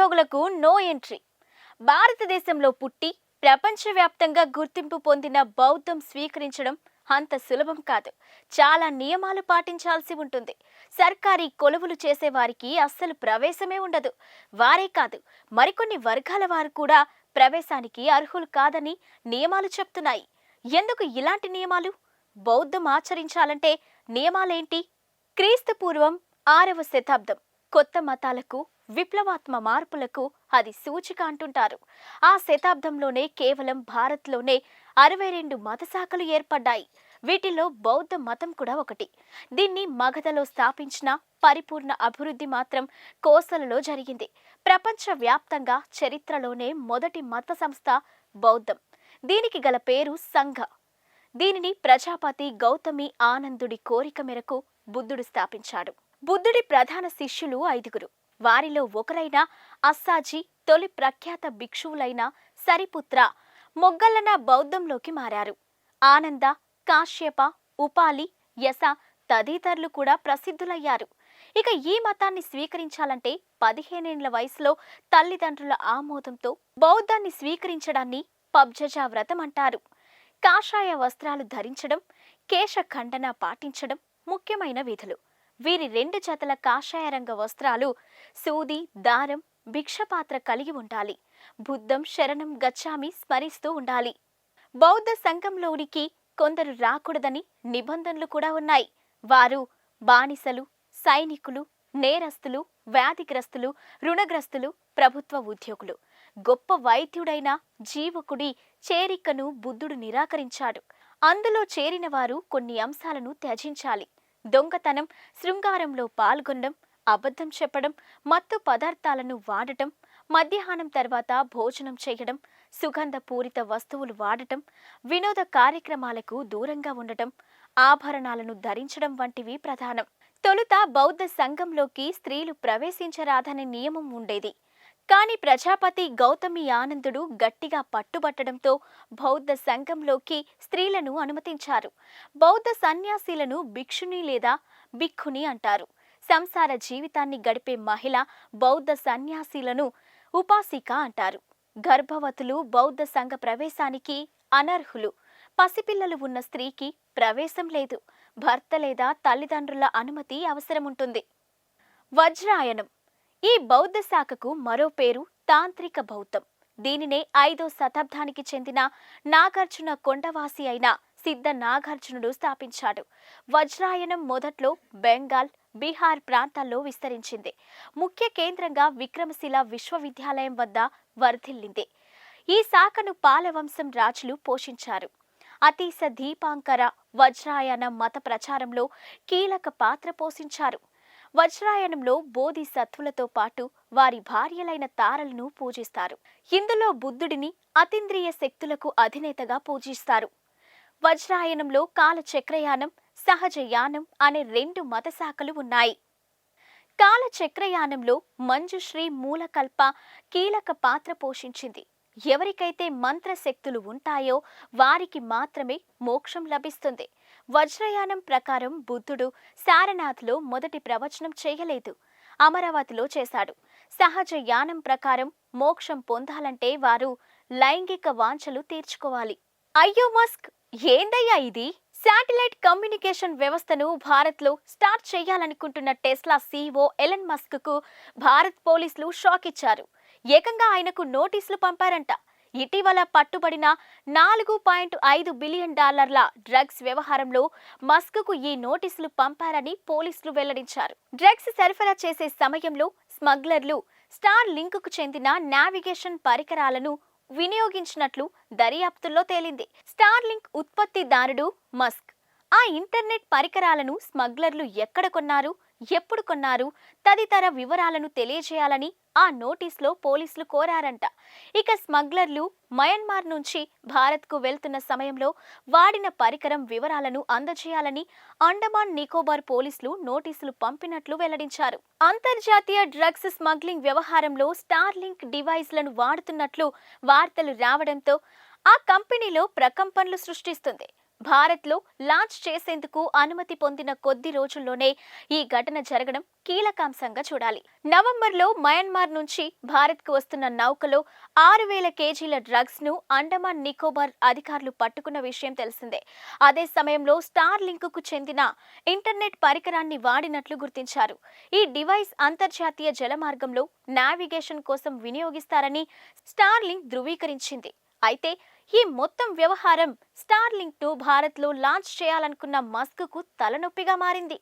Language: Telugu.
ఉద్యోగులకు నో ఎంట్రీ. భారతదేశంలో పుట్టి ప్రపంచవ్యాప్తంగా గుర్తింపు పొందిన బౌద్ధం స్వీకరించడం అంత సులభం కాదు. చాలా నియమాలు పాటించాల్సి ఉంటుంది. సర్కారీ కొలువులు చేసే వారికి అస్సలు ప్రవేశమే ఉండదు. వారే కాదు మరికొన్ని వర్గాల వారు కూడా ప్రవేశానికి అర్హులు కాదని నియమాలు చెప్తున్నాయి. ఎందుకు ఇలాంటి నియమాలు? బౌద్ధం ఆచరించాలంటే నియమాలేంటి? క్రీస్తు పూర్వం ఆరవ శతాబ్దం కొత్త మతాలకు విప్లవాత్మ మార్పులకు అది సూచిక అంటుంటారు. ఆ శతాబ్దంలోనే కేవలం భారత్లోనే అరవై రెండు మత శాఖలు ఏర్పడ్డాయి. వీటిలో బౌద్ధ మతం కూడా ఒకటి. దీన్ని మగధలో స్థాపించిన పరిపూర్ణ అభివృద్ధి మాత్రం కోసలలో జరిగింది. ప్రపంచ వ్యాప్తంగా చరిత్రలోనే మొదటి మత సంస్థ బౌద్ధం. దీనికి గల పేరు సంఘ. దీనిని ప్రజాపతి గౌతమి ఆనందుడి కోరిక మేరకు బుద్ధుడు స్థాపించాడు. బుద్ధుడి ప్రధాన శిష్యులు ఐదుగురు. వారిలో ఒకరైన అస్సాజీ తొలి ప్రఖ్యాత భిక్షువులైన సరిపుత్ర మొగ్గల్లన బౌద్ధంలోకి మారారు. ఆనంద కాశ్యప ఉపాలి యస తదితరులు కూడా ప్రసిద్ధులయ్యారు. ఇక ఈ మతాన్ని స్వీకరించాలంటే పదిహేనేండ్ల వయసులో తల్లిదండ్రుల ఆమోదంతో బౌద్ధాన్ని స్వీకరించడాన్ని పబ్జజా వ్రతం అంటారు. కాషాయ వస్త్రాలు ధరించడం కేశ ఖండన పాటించడం ముఖ్యమైన విధులు. వీరి రెండు జతల కాషాయ రంగ వస్త్రాలు సూది దారం భిక్షపాత్ర కలిగి ఉండాలి. బుద్ధం శరణం గచ్చామి స్మరిస్తూ ఉండాలి. బౌద్ధ సంఘంలోనికి కొందరు రాకూడదని నిబంధనలు కూడా ఉన్నాయి. వారు బానిసలు సైనికులు నేరస్తులు వ్యాధిగ్రస్తులు రుణగ్రస్తులు ప్రభుత్వ ఉద్యోగులు. గొప్ప వైద్యుడైన జీవకుడి చేరికను బుద్ధుడు నిరాకరించాడు. అందులో చేరిన వారు కొన్ని అంశాలను త్యజించాలి. దొంగతనం శృంగారంలో పాల్గొనడం అబద్ధం చెప్పడం మత్తు పదార్థాలను వాడటం మధ్యాహ్నం తర్వాత భోజనం చేయడం సుగంధ పూరిత వస్తువులు వాడటం వినోద కార్యక్రమాలకు దూరంగా ఉండటం ఆభరణాలను ధరించడం వంటివి ప్రధానం. తొలుత బౌద్ధ సంఘంలోకి స్త్రీలు ప్రవేశించరాదనే నియమం ఉండేది. కానీ ప్రజాపతి గౌతమి ఆనందుడు గట్టిగా పట్టుబట్టడంతో బౌద్ధ సంఘంలోకి స్త్రీలను అనుమతించారు. బౌద్ధ సన్యాసీలను భిక్షుని లేదా భిక్కుని అంటారు. సంసార జీవితాన్ని గడిపే మహిళ బౌద్ధ సన్యాసీలను ఉపాసిక అంటారు. గర్భవతులు బౌద్ధ సంఘ ప్రవేశానికి అనర్హులు. పసిపిల్లలు ఉన్న స్త్రీకి ప్రవేశం లేదు. భర్త లేదా తల్లిదండ్రుల అనుమతి అవసరముంటుంది. వజ్రాయనం ఈ బౌద్ధ శాఖకు మరో పేరు తాంత్రిక బౌద్ధం. దీనినే ఐదో శతాబ్దానికి చెందిన నాగార్జున కొండవాసి అయిన సిద్ధ నాగార్జునుడు స్థాపించాడు. వజ్రాయనం మొదట్లో బెంగాల్ బీహార్ ప్రాంతాల్లో విస్తరించింది. ముఖ్య కేంద్రంగా విక్రమశిల విశ్వవిద్యాలయం వద్ద వర్ధిల్లింది. ఈ శాఖను పాలవంశం రాజులు పోషించారు. అతీస దీపాంకర వజ్రాయన మత ప్రచారంలో కీలక పాత్ర పోషించారు. వజ్రాయనంలో బోధిసత్వులతో పాటు వారి భార్యలైన తారలను పూజిస్తారు. ఇందులో బుద్ధుడిని అతీంద్రియ శక్తులకు అధినేతగా పూజిస్తారు. వజ్రాయనంలో కాలచక్రయానం సహజయానం అనే రెండు మత శాఖలు ఉన్నాయి. కాలచక్రయానంలో మంజుశ్రీ మూలకల్ప కీలక పాత్ర పోషించింది. ఎవరికైతే మంత్రశక్తులు ఉంటాయో వారికి మాత్రమే మోక్షం లభిస్తుంది. వజ్రయానం ప్రకారం బుద్ధుడు సారనాథ్లో మొదటి ప్రవచనం చేయలేదు. అమరావతిలో చేశాడు. సహజ యానం ప్రకారం మోక్షం పొందాలంటే వారు లైంగిక వాంఛలు తీర్చుకోవాలి. అయ్యో మస్క్! ఏందయ్యా ఇది? శాటిలైట్ కమ్యూనికేషన్ వ్యవస్థను భారత్లో స్టార్ట్ చేయాలనుకుంటున్న టెస్లా సీఈఓ ఎలన్ మస్క్కు భారత్ పోలీసులు షాక్ ఇచ్చారు ఏకంగా ఆయనకు నోటీసులు పంపారంట. ఇటీవల పట్టుబడిన నాలుగు పాయింట్ ఐదు బిలియన్ డాలర్ల డ్రగ్స్ వ్యవహారంలో మస్క్కు ఈ నోటీసులు పంపారని పోలీసులు వెల్లడించారు. డ్రగ్స్ సరఫరా చేసే సమయంలో స్మగ్లర్లు స్టార్ లింక్కు చెందిన నావిగేషన్ పరికరాలను వినియోగించినట్లు దర్యాప్తుల్లో తేలింది. స్టార్ లింక్ ఉత్పత్తిదారుడు మస్క్ ఆ ఇంటర్నెట్ పరికరాలను స్మగ్లర్లు ఎక్కడ కొన్నారు? ఎప్పుడు కొన్నారు? తదితర వివరాలను తెలియజేయాలని ఆ నోటీసులో పోలీసులు కోరారంట. ఇక స్మగ్లర్లు మయన్మార్ నుంచి భారత్కు వెళ్తున్న సమయంలో వాడిన పరికరం వివరాలను అందజేయాలని అండమాన్ నికోబార్ పోలీసులు నోటీసులు పంపినట్లు వెల్లడించారు. అంతర్జాతీయ డ్రగ్స్ స్మగ్లింగ్ వ్యవహారంలో స్టార్లింక్ డివైస్లను వాడుతున్నట్లు వార్తలు రావడంతో ఆ కంపెనీలో ప్రకంపనలు సృష్టిస్తుంది. భారత్లో లాంచ్ చేసేందుకు అనుమతి పొందిన కొద్ది రోజుల్లోనే ఈ ఘటన జరగడం కీలకాంశంగా చూడాలి. నవంబర్లో మయన్మార్ నుంచి భారత్కు వస్తున్న నౌకలో ఆరు వేల కేజీల డ్రగ్స్ను అండమాన్ నికోబార్ అధికారులు పట్టుకున్న విషయం తెలిసిందే. అదే సమయంలో స్టార్ లింకుకు చెందిన ఇంటర్నెట్ పరికరాన్ని వాడినట్లు గుర్తించారు. ఈ డివైస్ అంతర్జాతీయ జలమార్గంలో నావిగేషన్ కోసం వినియోగిస్తారని స్టార్ లింక్ ధృవీకరించింది. అయితే ఈ మొత్తం వ్యవహారం స్టార్ టు భారత్లో లాంచ్ చేయాలనుకున్న మస్క్కు తలనొప్పిగా మారింది.